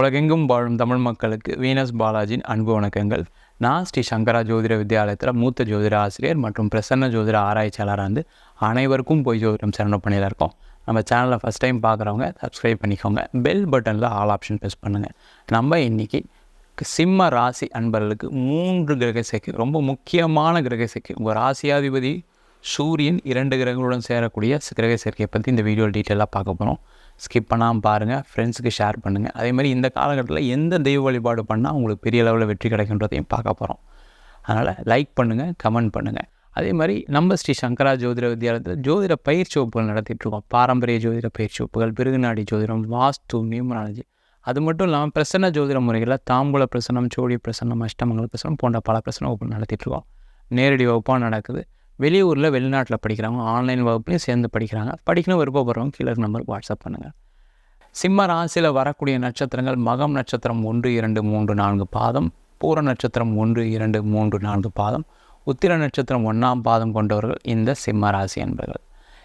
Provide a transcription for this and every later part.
உலகெங்கும் வாழும் தமிழ் மக்களுக்கு வீனஸ் பாலாஜியின் அன்பு வணக்கங்கள். நான் ஸ்ரீ சங்கரா ஜோதிட வித்யாலயத்தில் மூத்த ஜோதிட ஆசிரியர் மற்றும் பிரசன்ன ஜோதிட ஆராய்ச்சியாளராக வந்து அனைவருக்கும் போய் ஜோதிடம் சரண பண்ணியில் இருக்கோம். நம்ம சேனலை ஃபஸ்ட் டைம் பார்க்குறவங்க சப்ஸ்கிரைப் பண்ணிக்கோங்க. பெல் பட்டனில் ஆல் ஆப்ஷன் ப்ரெஸ் பண்ணுங்கள் நம்ம இன்றைக்கி சிம்ம ராசி அன்பர்களுக்கு மூன்று கிரக சேர்க்கை ரொம்ப முக்கியமான கிரக சேர்க்கை. உங்கள் ராசியாதிபதி சூரியன் இரண்டு கிரகங்களுடன் சேரக்கூடிய கிரக சேர்க்கையை பற்றி இந்த வீடியோ டீட்டெயிலாக பார்க்க போகிறோம் ஸ்கிப் பண்ணாமல் பாருங்கள் ஃப்ரெண்ட்ஸுக்கு ஷேர் பண்ணுங்கள் அதே மாதிரி இந்த காலகட்டத்தில் எந்த தெய்வ வழிபாடு பண்ணால் உங்களுக்கு பெரிய அளவில் வெற்றி கிடைக்குன்றதையும் பார்க்க போகிறோம் அதனால் லைக் பண்ணுங்கள் கமெண்ட் பண்ணுங்கள் அதே மாதிரி நம்ம ஸ்ரீ சங்கரா ஜோதிட வித்யாலயத்தில் ஜோதிட பயிற்சி வகுப்புகள் நடத்திட்டுருக்கோம் பாரம்பரிய ஜோதிட பயிற்சி வகுப்புகள் பிருகுநாடி ஜோதிடம் வாஸ்து நியூமராலஜி. அது மட்டும் இல்லாமல் பிரசன்ன ஜோதிட முறைகளில் தாம்பூல பிரசனம் சோழி பிரசனம் அஷ்டமங்கல பிரசனம் போன்ற பல பிரசன வகுப்பு நடத்திட்டுருக்கோம் நேரடி வகுப்பாக நடக்குது. வெளியூரில் வெளிநாட்டில் படிக்கிறவங்க ஆன்லைன் வகுப்புலையும் சேர்ந்து படிக்கிறாங்க. படிக்கணும் விருப்பப்படுறவங்க கீழே நம்பருக்கு வாட்ஸ்அப் பண்ணுங்கள் சிம்ம ராசியில் வரக்கூடிய நட்சத்திரங்கள் மகம் நட்சத்திரம் ஒன்று இரண்டு மூன்று நான்கு பாதம் பூர நட்சத்திரம் ஒன்று இரண்டு மூன்று நான்கு பாதம் உத்திர நட்சத்திரம் ஒன்றாம் பாதம் கொண்டவர்கள் இந்த சிம்ம ராசி அன்பர்கள்.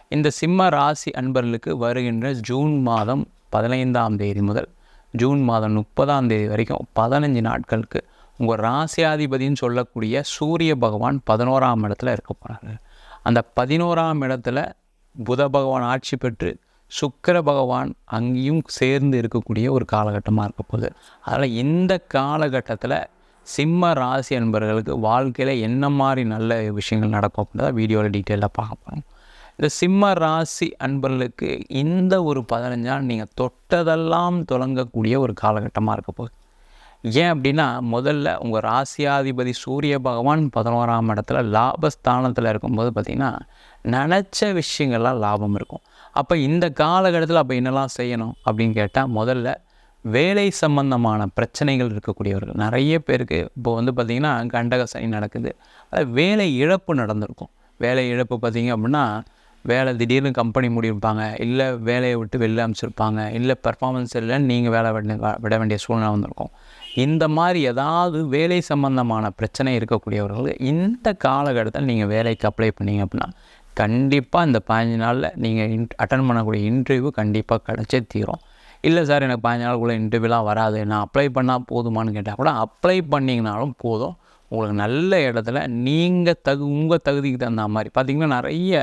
இந்த சிம்ம ராசி அன்பர்களுக்கு வருகின்ற ஜூன் மாதம் பதினைந்தாம் தேதி முதல் ஜூன் மாதம் முப்பதாம் தேதி வரைக்கும் பதினஞ்சு நாட்களுக்கு உங்கள் ராசியாதிபதினு சொல்லக்கூடிய சூரிய பகவான் பதினோராம் இடத்துல இருக்க போகிறாரு அந்த பதினோராம் இடத்துல புத பகவான் ஆட்சி பெற்று சுக்கிர பகவான் அங்கேயும் சேர்ந்து இருக்கக்கூடிய ஒரு காலகட்டமாக இருக்க போகுது. அதில் இந்த காலகட்டத்தில் சிம்ம ராசி என்பவர்களுக்கு வாழ்க்கையில் என்ன மாதிரி நல்ல விஷயங்கள் நடக்கும் அப்படின்றத வீடியோவில் டீட்டெயிலாக பார்க்க போகிறோம் இந்த சிம்ம ராசி அன்பர்களுக்கு இந்த ஒரு பதினஞ்சால் நீங்கள் தொட்டதெல்லாம் தொடங்கக்கூடிய ஒரு காலகட்டமாக இருக்க போகுது. ஏன் அப்படின்னா முதல்ல உங்கள் ராசியாதிபதி சூரிய பகவான் பதினோராம் இடத்துல லாபஸ்தானத்தில் இருக்கும்போது பார்த்திங்கன்னா நினச்ச விஷயங்கள்லாம் லாபம் இருக்கும். அப்போ இந்த காலகட்டத்தில் அப்போ என்னெல்லாம் செய்யணும் அப்படின்னு கேட்டால் முதல்ல வேலை சம்பந்தமான பிரச்சனைகள் இருக்கக்கூடியவர்கள். நிறைய பேருக்கு இப்போ வந்து பார்த்திங்கன்னா கண்டக சனி நடக்குது. அதாவது வேலை இழப்பு நடந்திருக்கும். வேலை இழப்பு பார்த்திங்க அப்படின்னா வேலை திடீர்னு கம்பெனி முடிவிருப்பாங்க இல்லை வேலையை விட்டு வெளில அமைச்சிருப்பாங்க இல்லை பெர்ஃபார்மன்ஸ் இல்லைன்னு நீங்கள் வேலை விட விட வேண்டிய சூழ்நிலை வந்திருக்கும். இந்த மாதிரி ஏதாவது வேலை சம்பந்தமான பிரச்சனை இருக்கக்கூடியவர்கள் இந்த காலகட்டத்தில் நீங்கள் வேலைக்கு அப்ளை பண்ணீங்க அப்படின்னா கண்டிப்பாக இந்த பதினஞ்சு நாளில் நீங்கள் இன் அட்டன் பண்ணக்கூடிய இன்டர்வியூ கண்டிப்பாக கிடச்சே தீரும். இல்லை சார் எனக்கு பதினஞ்சு நாளுக்குள்ளே இன்டர்வியூலாம் வராது. நான் அப்ளை பண்ணால் போதுமான்னு கேட்டால் கூட அப்ளை பண்ணிங்கனாலும் போதும். உங்களுக்கு நல்ல இடத்துல நீங்கள் தகு உங்கள் தகுதிக்கு தகுந்த மாதிரி. பார்த்திங்கன்னா நிறைய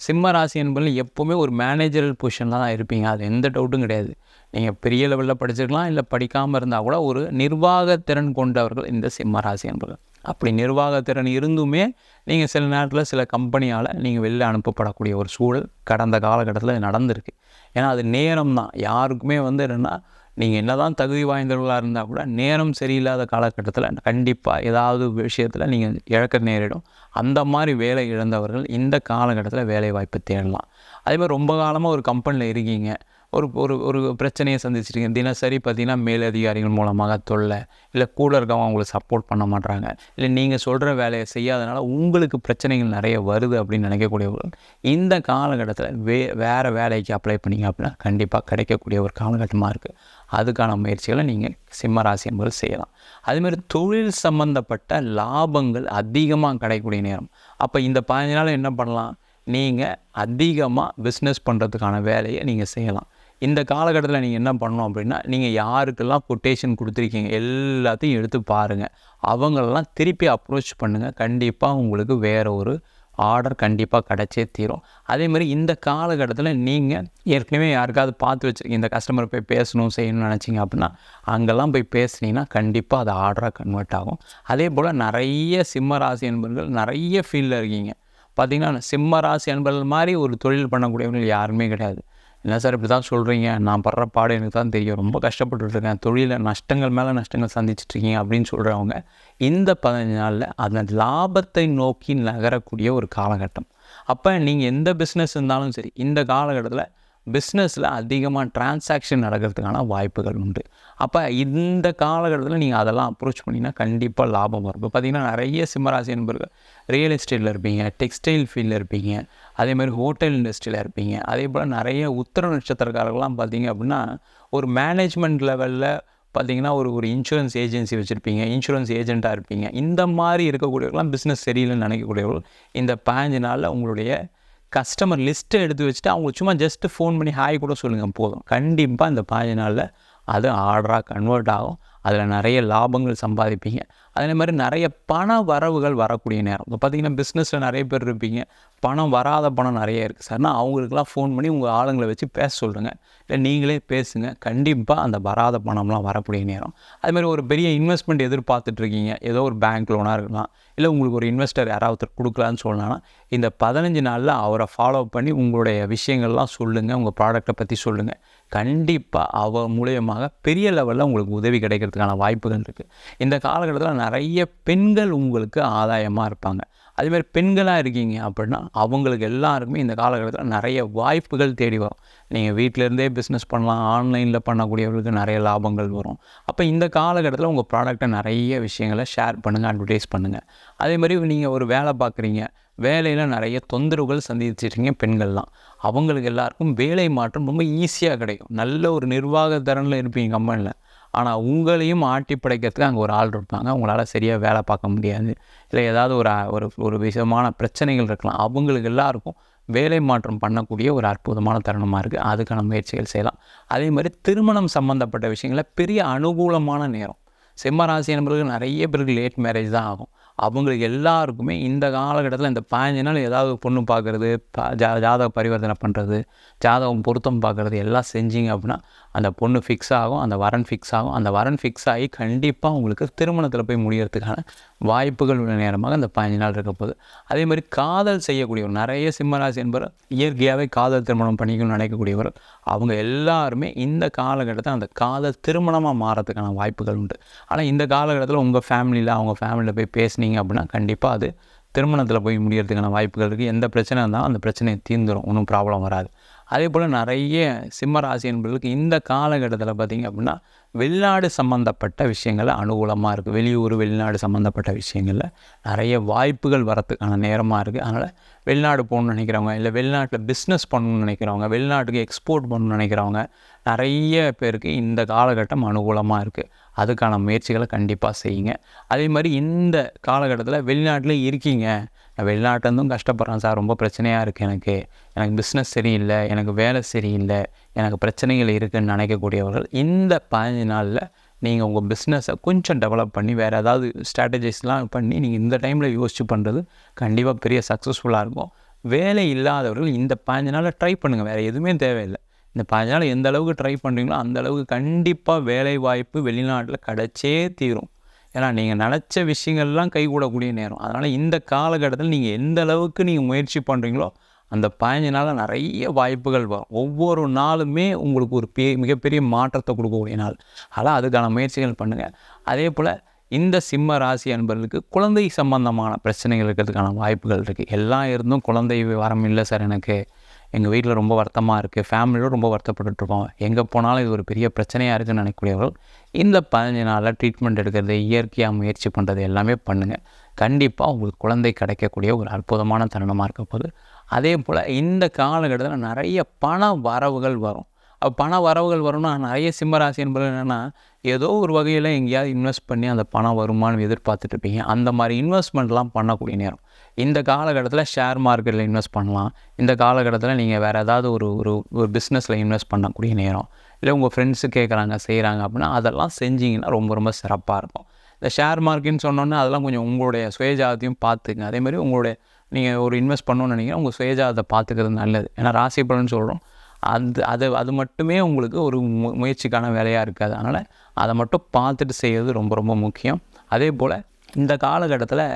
சிம்ம ராசி என்பதில் எப்போவுமே ஒரு மேனேஜரல் பொசிஷனில் தான் இருப்பீங்க. அது எந்த டவுட்டும் கிடையாது. நீங்கள் பெரிய லெவலில் படிச்சிருக்கலாம் இல்லை படிக்காமல் இருந்தால் கூட ஒரு நிர்வாகத்திறன் கொண்டவர்கள் இந்த சிம்ம ராசி என்பர்கள். அப்படி நிர்வாகத்திறன் இருந்துமே நீங்கள் சில நேரத்தில் சில கம்பெனியால் நீங்கள் வெளில அனுப்பப்படக்கூடிய ஒரு சூழல் கடந்த காலகட்டத்தில் நடந்திருக்கு. ஏன்னா அது நேரம் தான். யாருக்குமே வந்து என்னென்னா நீங்கள் என்ன தான் தகுதி வாய்ந்தவர்களாக இருந்தால் கூட நேரம் சரியில்லாத காலகட்டத்தில் கண்டிப்பாக ஏதாவது விஷயத்தில் நீங்கள் இழக்க நேரிடும். அந்த மாதிரி வேலை இழந்தவர்கள் இந்த காலகட்டத்தில் வேலை வாய்ப்பு தேடலாம். அதே மாதிரி ரொம்ப காலமாக ஒரு கம்பெனியில் இருக்கீங்க. ஒரு ஒரு ஒரு பிரச்சனையை சந்திச்சிருக்கீங்க. தினசரி பார்த்திங்கன்னா மேலதிகாரிகள் மூலமாக தொல்லை இல்லை கூட இருக்கவங்க அவங்களுக்கு சப்போர்ட் பண்ண மாட்டாங்க இல்லை நீங்கள் சொல்கிற வேலையை செய்யாதனால உங்களுக்கு பிரச்சனைகள் நிறைய வருது அப்படின்னு நினைக்கக்கூடியவர்கள் இந்த காலகட்டத்தில் வே வேறு வேலைக்கு அப்ளை பண்ணிங்க அப்படின்னா கண்டிப்பாக கிடைக்கக்கூடிய ஒரு காலகட்டமாக இருக்குது அதுக்கான முயற்சிகளை நீங்கள் சிம்மராசி என்பது செய்யலாம். அதுமாதிரி தொழில் சம்பந்தப்பட்ட லாபங்கள் அதிகமாக கிடைக்கக்கூடிய நேரம். அப்போ இந்த பதினஞ்சு நாள் என்ன பண்ணலாம்? நீங்கள் அதிகமாக பிஸ்னஸ் பண்ணுறதுக்கான வேலையை நீங்கள் செய்யலாம். இந்த காலகட்டத்தில் நீங்கள் என்ன பண்ணணும் அப்படின்னா நீங்கள் யாருக்கெல்லாம் கொட்டேஷன் கொடுத்துருக்கீங்க எல்லாத்தையும் எடுத்து பாருங்கள் அவங்களெல்லாம் திருப்பி அப்ரோச் பண்ணுங்கள் கண்டிப்பாக உங்களுக்கு வேறு ஒரு ஆர்டர் கண்டிப்பாக கிடச்சே தீரும். அதேமாதிரி இந்த காலகட்டத்தில் நீங்கள் ஏற்கனவே யாருக்காவது பார்த்து வச்சுருக்கீங்க இந்த கஸ்டமர் போய் பேசணும் செய்யணும்னு நினச்சிங்க அப்படின்னா அங்கெல்லாம் போய் பேசுனீங்கன்னா கண்டிப்பாக அது ஆர்டராக கன்வெர்ட் ஆகும். அதே போல் நிறைய சிம்ம ராசி என்பர்கள் நிறைய ஃபீல்டில் இருக்கீங்க. பார்த்திங்கன்னா சிம்ம ராசி என்பவர்கள் மாதிரி ஒரு தொழில் பண்ணக்கூடியவர்கள் யாருமே கிடையாது. என்ன சார் இப்படி தான் சொல்கிறீங்க நான் படுற பாடு எனக்கு தான் தெரியும். ரொம்ப கஷ்டப்பட்டுருக்கேன் தொழிலில் நஷ்டங்கள் மேலே நஷ்டங்கள் சந்திச்சிட்ருக்கீங்க அப்படின்னு சொல்கிறவங்க இந்த பதினஞ்சு நாளில் அந்த லாபத்தை நோக்கி நகரக்கூடிய ஒரு காலகட்டம். அப்போ நீங்கள் எந்த பிஸ்னஸ் இருந்தாலும் சரி இந்த காலகட்டத்தில் பிஸ்னஸில் அதிகமாக டிரான்சாக்ஷன் நடக்கிறதுக்கான வாய்ப்புகள் உண்டு. அப்போ இந்த காலகட்டத்தில் நீங்கள் அதெல்லாம் அப்ரோச் பண்ணிங்கன்னா கண்டிப்பாக லாபம் வரும். இப்போ பார்த்திங்கன்னா நிறைய சிம்மராசி என்பர்கள் ரியல் எஸ்டேட்டில் இருப்பீங்க டெக்ஸ்டைல் ஃபீல்டில் இருப்பீங்க அதே மாதிரி ஹோட்டல் இண்டஸ்ட்ரியில் இருப்பீங்க. அதே போல் நிறைய உத்தர நட்சத்திரக்காரர்கள்லாம் பார்த்தீங்க அப்படின்னா ஒரு மேனேஜ்மெண்ட் லெவலில் பார்த்தீங்கன்னா ஒரு ஒரு இன்சூரன்ஸ் ஏஜென்சி வச்சுருப்பீங்க இன்சூரன்ஸ் ஏஜெண்ட்டாக இருப்பீங்க. இந்த மாதிரி இருக்கக்கூடியவர்களாம் பிஸ்னஸ் சரியில்லைன்னு நினைக்கக்கூடியவர்கள் இந்த பாஞ்சு நாளில் உங்களுடைய கஸ்டமர் லிஸ்ட்டை எடுத்து வச்சுட்டு அவங்க சும்மா ஜஸ்ட்டு ஃபோன் பண்ணி ஹாய் கூட சொல்லுங்கள் போதும். கண்டிப்பாக இந்த பதினஞ்சு நாளில் அது ஆர்டராக கன்வெர்ட் ஆகும். அதில் நிறைய லாபங்கள் சம்பாதிப்பீங்க. அதே மாதிரி நிறைய பண வரவுகள் வரக்கூடிய நேரம். இப்போ பார்த்தீங்கன்னா பிஸ்னஸில் நிறைய பேர் இருப்பீங்க. பணம் வராத பணம் நிறைய இருக்குது சார்னா அவங்களுக்குலாம் ஃபோன் பண்ணி உங்கள் ஆளுங்களை வச்சு பேச சொல்லுங்கள் இல்லை நீங்களே பேசுங்க. கண்டிப்பாக அந்த வராத பணம்லாம் வரக்கூடிய நேரம். அதுமாதிரி ஒரு பெரிய இன்வெஸ்ட்மெண்ட் எதிர்பார்த்துட்ருக்கீங்க. ஏதோ ஒரு பேங்க் லோனாக இருக்கலாம். இல்லை உங்களுக்கு ஒரு இன்வெஸ்டர் யாராவது கொடுக்கலான்னு சொல்லலாம்னா இந்த பதினஞ்சு நாளில் அவரை ஃபாலோ பண்ணி உங்களுடைய விஷயங்கள்லாம் சொல்லுங்கள் உங்கள் ப்ராடக்ட்டை பற்றி சொல்லுங்கள் கண்டிப்பாக அவ மூலியமாக பெரிய லெவலில் உங்களுக்கு உதவி கிடைக்கிறதுக்கான வாய்ப்புகள் இருக்குது இந்த காலகட்டத்தில் நிறைய பெண்கள் உங்களுக்கு ஆதாயமாக இருப்பாங்க. அதேமாதிரி பெண்களாக இருக்கீங்க அப்படின்னா அவங்களுக்கு எல்லாருக்குமே இந்த காலகட்டத்தில் நிறைய வாய்ப்புகள் தேடி வரும். நீங்கள் வீட்டிலேருந்தே பிஸ்னஸ் பண்ணலாம் ஆன்லைனில் பண்ணக்கூடியவர்களுக்கு நிறைய லாபங்கள் வரும். அப்போ இந்த காலகட்டத்தில் உங்கள் ப்ராடக்ட்டை நிறைய விஷயங்களை ஷேர் பண்ணுங்கள் அட்வர்டைஸ் பண்ணுங்கள் அதே மாதிரி நீங்கள் ஒரு வேலை பார்க்குறீங்க வேலையில் நிறைய தொந்தரவுகள் சந்திச்சிருக்கீங்க பெண்கள்லாம். அவங்களுக்கு எல்லாருக்கும் வேலை மாற்றம் ரொம்ப ஈஸியாக கிடைக்கும். நல்ல ஒரு நிர்வாக திறனில் இருப்பீங்க கம்பெனியில் ஆனால் உங்களையும் ஆட்டி படைக்கிறதுக்கு அங்கே ஒரு ஆள் இருப்பாங்க. உங்களால் சரியாக வேலை பார்க்க முடியாது. இல்லை ஏதாவது ஒரு ஒரு ஒரு விஷயமான பிரச்சனைகள் இருக்கலாம். அவங்களுக்கு எல்லாருக்கும் வேலை மாற்றம் பண்ணக்கூடிய ஒரு அற்புதமான தருணமாக இருக்குது அதுக்கான முயற்சிகள் செய்யலாம். அதே மாதிரி திருமணம் சம்மந்தப்பட்ட விஷயங்களில் பெரிய அனுகூலமான நேரம். சிம்மராசி என்பவர்கள் நிறைய பேருக்கு லேட் மேரேஜ் தான் ஆகும். அவங்களுக்கு எல்லாருக்குமே இந்த காலகட்டத்தில் இந்த பதினஞ்சு நாள் ஏதாவது பொண்ணு பார்க்குறது ஜா ஜாதக பரிவர்த்தனை பண்ணுறது ஜாதகம் பொருத்தம் பார்க்குறது எல்லாம் செஞ்சீங்க அப்படின்னா அந்த பொண்ணு ஃபிக்ஸ் ஆகும் அந்த வரன் ஃபிக்ஸ் ஆகும். அந்த வரன் ஃபிக்ஸ் ஆகி கண்டிப்பாக உங்களுக்கு திருமணத்தில் போய் முடியறதுக்கான வாய்ப்புகள் உள்ள நேரமாக அந்த பதினஞ்சு நாள் இருக்க போகுது. அதே மாதிரி காதல் செய்யக்கூடியவர் நிறைய சிம்மராசி என்பவர் இயற்கையாகவே காதல் திருமணம் பண்ணிக்கணும்னு நினைக்கக்கூடியவர் அவங்க எல்லாருமே இந்த காலகட்டத்தில் அந்த காதல் திருமணமாக மாறதுக்கான வாய்ப்புகள் உண்டு. ஆனால் இந்த காலகட்டத்தில் உங்கள் ஃபேமிலியில் அவங்க ஃபேமிலியில் போய் பேசினீங்க அப்படின்னா கண்டிப்பாக அது திருமணத்தில் போய் முடியறதுக்கான வாய்ப்புகள் இருக்குது எந்த பிரச்சனை இருந்தாலும் அந்த பிரச்சனையை தீர்ந்துடும் ஒன்றும் ப்ராப்ளம் வராது. அதே போல் நிறைய சிம்ம ராசி என்பவர்களுக்கு இந்த காலகட்டத்தில் பார்த்திங்க அப்படின்னா வெளிநாடு சம்மந்தப்பட்ட விஷயங்கள் அனுகூலமாக இருக்குது வெளியூர் வெளிநாடு சம்மந்தப்பட்ட விஷயங்களில் நிறைய வாய்ப்புகள் வரத்துக்கான நேரமாக இருக்குது அதனால் வெளிநாடு போகணுன்னு நினைக்கிறவங்க இல்லை வெளிநாட்டில் பிஸ்னஸ் பண்ணணும்னு நினைக்கிறவங்க வெளிநாட்டுக்கு எக்ஸ்போர்ட் பண்ணணும்னு நினைக்கிறவங்க நிறைய பேருக்கு இந்த காலகட்டம் அனுகூலமாக இருக்குது அதுக்கான முயற்சிகளை கண்டிப்பாக செய்யுங்க. அதே மாதிரி இந்த காலகட்டத்தில் வெளிநாட்டில் இருக்கீங்க. நான் வெளிநாட்டிலேருந்தும் கஷ்டப்படுறேன் சார். ரொம்ப பிரச்சனையாக இருக்குது எனக்கு. எனக்கு பிஸ்னஸ் சரியில்லை. எனக்கு வேலை சரியில்லை. எனக்கு பிரச்சனைகள் இருக்குதுன்னு நினைக்கக்கூடியவர்கள் இந்த பதினஞ்சு நாளில் நீங்கள் உங்கள் பிஸ்னஸை கொஞ்சம் டெவலப் பண்ணி வேறு ஏதாவது ஸ்ட்ராட்டஜிஸ்லாம் பண்ணி நீங்கள் இந்த டைமில் யோசிச்சு பண்ணுறது கண்டிப்பாக பெரிய சக்ஸஸ்ஃபுல்லாக இருக்கும். வேலை இல்லாதவர்கள் இந்த பதினஞ்சு நாளில் ட்ரை பண்ணுங்கள் வேறு எதுவுமே தேவையில்லை. இந்த பதினஞ்சு நாள் எந்த அளவுக்கு ட்ரை பண்ணுறீங்களோ அந்த அளவுக்கு கண்டிப்பாக வேலை வாய்ப்பு வெளிநாட்டில் கிடச்சே தீரும். ஏன்னா நீங்கள் நினச்ச விஷயங்கள்லாம் கைகூடக்கூடிய நேரம். அதனால் இந்த காலகட்டத்தில் நீங்கள் எந்த அளவுக்கு நீங்கள் முயற்சி பண்ணுறீங்களோ அந்த பதினஞ்சு நாளில் நிறைய வாய்ப்புகள் வரும். ஒவ்வொரு நாளுமே உங்களுக்கு ஒரு பெ மிகப்பெரிய மாற்றத்தை கொடுக்கக்கூடிய நாள். அதனால் அதுக்கான முயற்சிகள் பண்ணுங்கள் அதே போல் இந்த சிம்ம ராசி அன்பர்களுக்கு குழந்தை சம்பந்தமான பிரச்சனைகள் இருக்கிறதுக்கான வாய்ப்புகள் இருக்குது எல்லாம் இருந்தும் குழந்தை வரம் இல்லை சார் எனக்கு. எங்கள் வீட்டில் ரொம்ப வருத்தமாக இருக்குது ஃபேமிலியோட ரொம்ப வருத்தப்பட்டுருக்கோம் எங்கே போனாலும் இது ஒரு பெரிய பிரச்சனையாக இருக்குதுன்னு நினைக்கக்கூடியவர்கள் இந்த பதினஞ்சு நாளில் ட்ரீட்மெண்ட் எடுக்கிறது இயற்கையாக முயற்சி பண்ணுறது எல்லாமே பண்ணுங்கள் கண்டிப்பாக உங்களுக்கு குழந்தை கிடைக்கக்கூடிய ஒரு அற்புதமான தருணமாக இருக்க போது அதே போல் இந்த காலகட்டத்தில் நிறைய பண வரவுகள் வரும். பண வரவுகள் வரும்னா நிறைய சிம்மராசி என்பது என்னென்னா ஏதோ ஒரு வகையில் எங்கேயாவது இன்வெஸ்ட் பண்ணி அந்த பணம் வருமானம் எதிர்பார்த்துட்டு இருப்பீங்க. அந்த மாதிரி இன்வெஸ்ட்மெண்ட்லாம் பண்ணக்கூடிய நேரம். இந்த காலகட்டத்தில் ஷேர் மார்க்கெட்டில் இன்வெஸ்ட் பண்ணலாம். இந்த காலகட்டத்தில் நீங்கள் வேறு ஏதாவது ஒரு ஒரு ஒரு பிஸ்னஸில் இன்வெஸ்ட் பண்ணக்கூடிய நேரம் இல்லை உங்கள் ஃப்ரெண்ட்ஸு கேட்குறாங்க செய்கிறாங்க அப்படின்னா அதெல்லாம் செஞ்சிங்கன்னா ரொம்ப ரொம்ப சிறப்பாக இருக்கும். இந்த ஷேர் மார்க்கெட்னு சொன்னோன்னே அதெல்லாம் கொஞ்சம் உங்களுடைய சுயஜாதத்தையும் பார்த்துங்க அதேமாதிரி உங்களுடைய நீங்கள் ஒரு இன்வெஸ்ட் பண்ணணும்னு நினைக்கிறேன் உங்கள் சுயஜாதத்தை பார்த்துக்கிறது நல்லது. ஏன்னா ராசி பலன் சொல்கிறோம் அது அது அது மட்டுமே உங்களுக்கு ஒரு மு முயற்சிக்கான வேலையாக இருக்காது. அதனால் அதை மட்டும் பார்த்துட்டு செய்கிறது ரொம்ப ரொம்ப முக்கியம். அதே போல் இந்த காலகட்டத்தில்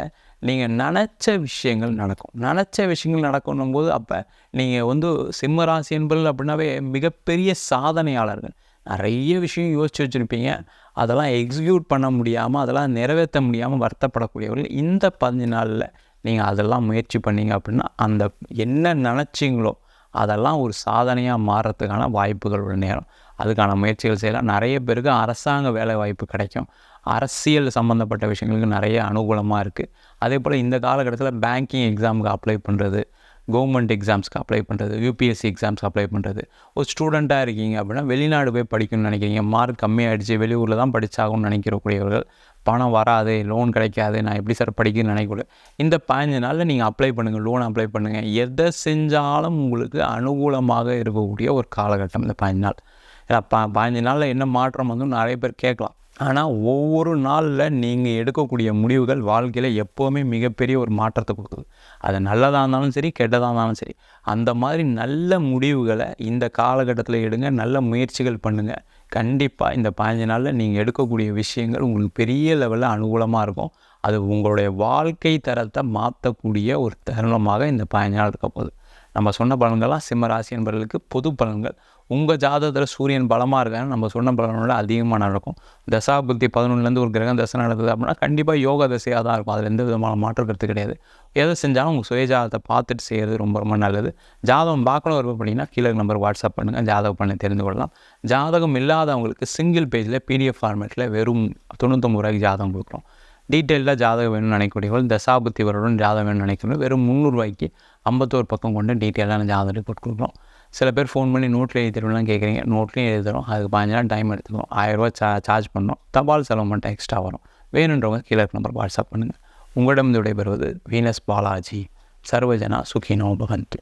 நீங்கள் நினச்ச விஷயங்கள் நடக்கும். நினச்ச விஷயங்கள் நடக்கணும் போது அப்போ நீங்கள் வந்து சிம்மராசி என்பது அப்படின்னாவே மிகப்பெரிய சாதனையாளர்கள். நிறைய விஷயம் யோசிச்சு வச்சுருப்பீங்க. அதெல்லாம் எக்ஸிக்யூட் பண்ண முடியாமல் அதெல்லாம் நிறைவேற்ற முடியாமல் வருத்தப்படக்கூடியவர்கள் இந்த பதினஞ்சு நாளில் நீங்கள் அதெல்லாம் முயற்சி பண்ணீங்க அப்படின்னா அந்த என்ன நினச்சிங்களோ அதெல்லாம் ஒரு சாதனையாக மாறுறதுக்கான வாய்ப்புகள் உள்ள நேரம். அதுக்கான முயற்சிகள் செய்யலாம். நிறைய பேருக்கு அரசாங்க வேலை வாய்ப்பு கிடைக்கும். அரசியல் சம்மந்தப்பட்ட விஷயங்களுக்கு நிறைய அனுகூலமாக இருக்குது அதே போல் இந்த காலகட்டத்தில் பேங்கிங் எக்ஸாமுக்கு அப்ளை பண்ணுறது கவர்மெண்ட் எக்ஸாம்ஸ்க்கு அப்ளை பண்ணுறது யூபிஎஸ்சி எக்ஸாம்ஸ்க்கு அப்ளை பண்ணுறது ஒரு ஸ்டூடெண்ட்டாக இருக்கீங்க அப்படின்னா வெளிநாடு போய் படிக்கணும்னு நினைக்கிறீங்க. மார்க் கம்மியாகிடுச்சு வெளியூரில் தான் படித்தாகணும்னு நினைக்கிறக்கூடியவர்கள் பணம் வராது லோன் கிடைக்காது நான் எப்படி சார் படிக்கணும்னு நினைக்கூட இந்த பதினஞ்சு நாளில் நீங்கள் அப்ளை பண்ணுங்கள் லோன் அப்ளை பண்ணுங்கள் எதை செஞ்சாலும் உங்களுக்கு அனுகூலமாக இருக்கக்கூடிய ஒரு காலகட்டம் இந்த பதினஞ்சு நாள். ஏன்னா ப பதினஞ்சு நாளில் என்ன மாற்றம் வந்து நிறைய பேர் கேட்கலாம். ஆனால் ஒவ்வொரு நாளில் நீங்கள் எடுக்கக்கூடிய முடிவுகள் வாழ்க்கையில் எப்போவுமே மிகப்பெரிய ஒரு மாற்றத்தை கொடுக்குது. அது நல்லதாக இருந்தாலும் சரி கெட்டதாக இருந்தாலும் சரி. அந்த மாதிரி நல்ல முடிவுகளை இந்த காலகட்டத்தில் எடுங்க நல்ல முயற்சிகள் பண்ணுங்கள் கண்டிப்பாக இந்த பதினஞ்சு நாளில் நீங்கள் எடுக்கக்கூடிய விஷயங்கள் உங்களுக்கு பெரிய லெவலில் அனுகூலமாக இருக்கும். அது உங்களுடைய வாழ்க்கை தரத்தை மாற்றக்கூடிய ஒரு தருணமாக இந்த பதினஞ்சு நாள் இருக்க போகுது. நம்ம சொன்ன பலன்கள்லாம் சிம்ம ராசி என்பவர்களுக்கு பொது பலன்கள். உங்கள் ஜாதகத்தில் சூரியன் பலமாக இருக்கான்னு நம்ம சொன்ன பலனோட அதிகமாக நடக்கும். தசாபுத்தி பதினொன்றுலேருந்து ஒரு கிரகம் தசை நடக்குது அப்படின்னா கண்டிப்பாக யோகா தசையாக தான் இருக்கும். அதில் எந்த விதமான மாற்று கருத்து கிடையாது. எதை செஞ்சாலும் உங்கள் சுயஜாதத்தை பார்த்துட்டு செய்கிறது ரொம்ப ரொம்ப நல்லது. ஜாதகம் பார்க்கணும் இருக்கும் அப்படின்னா கீழே நம்பர் வாட்ஸ்அப் பண்ணுங்கள் ஜாதகம் பண்ணி தெரிந்து கொள்ளலாம். ஜாதகம் இல்லாதவங்களுக்கு சிங்கிள் பேஜில் பிடிஎஃப் ஃபார்மேட்டில் வெறும் தொண்ணூத்தொம்பது ரூபாய்க்கு ஜாதகம் கொடுக்குறோம். டீட்டெயிலாக ஜாதகம் வேணும்னு நினைக்கக்கூடியவர்கள் தசாபுத்தி வருடன் ஜாதகம் வேணும்னு நினைக்கிறவங்க வெறும் முந்நூறுரூவாய்க்கு ஐம்பத்தோரு பக்கம் கொண்டு டீட்டெயிலான ஜாதகம் கொடுக்குறோம். சில பேர் ஃபோன் பண்ணி நோட்டில் எழுதி கேட்குறீங்க. நோட்லேயும் எழுதி தரோம் அதுக்கு பதினஞ்சு நாள் டைம் எடுத்துக்கணும். ஆயிரரூவா சா சார்ஜ் பண்ணோம். தபால் செலவு மட்டும் எக்ஸ்ட்ரா வரும். வேணுன்றவங்க கீழே நம்பர் வாட்ஸ்அப் பண்ணுங்கள் உங்களிடம் விடைபெறுவது வீனஸ் பாலாஜி. சர்வஜனா சுகினோ பகந்து